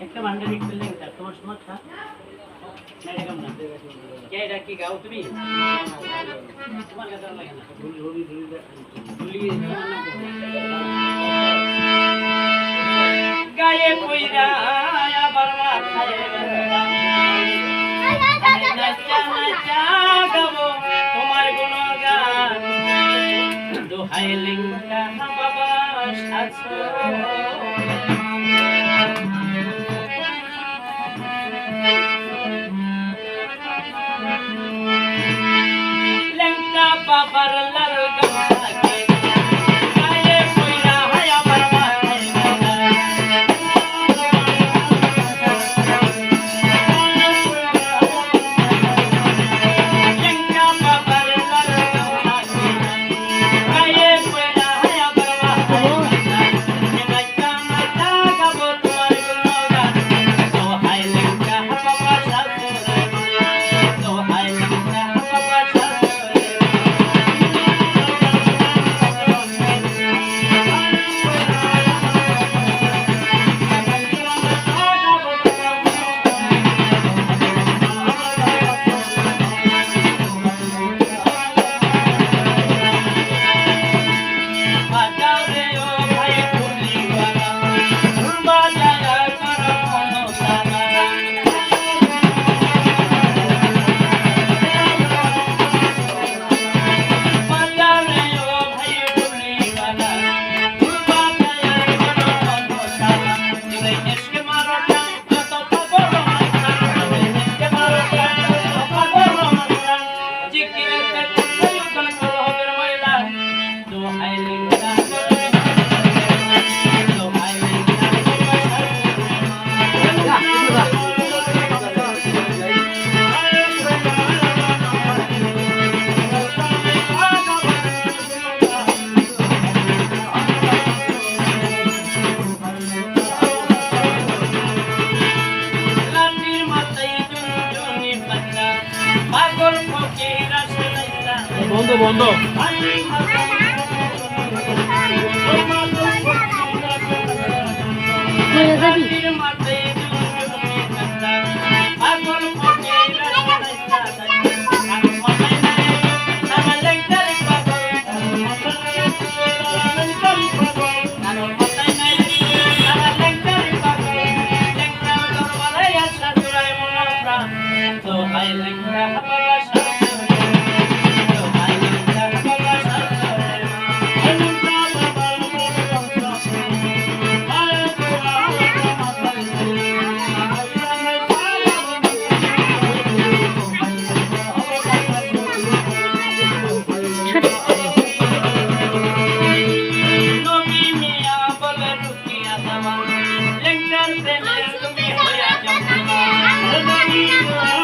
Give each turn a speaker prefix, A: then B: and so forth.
A: একটা ভান্ডার তোমার এটা কি গাও তুমি? গায়ে কইরা আবার মাথায়
B: বন্ধ বন্ধ।
A: I like Música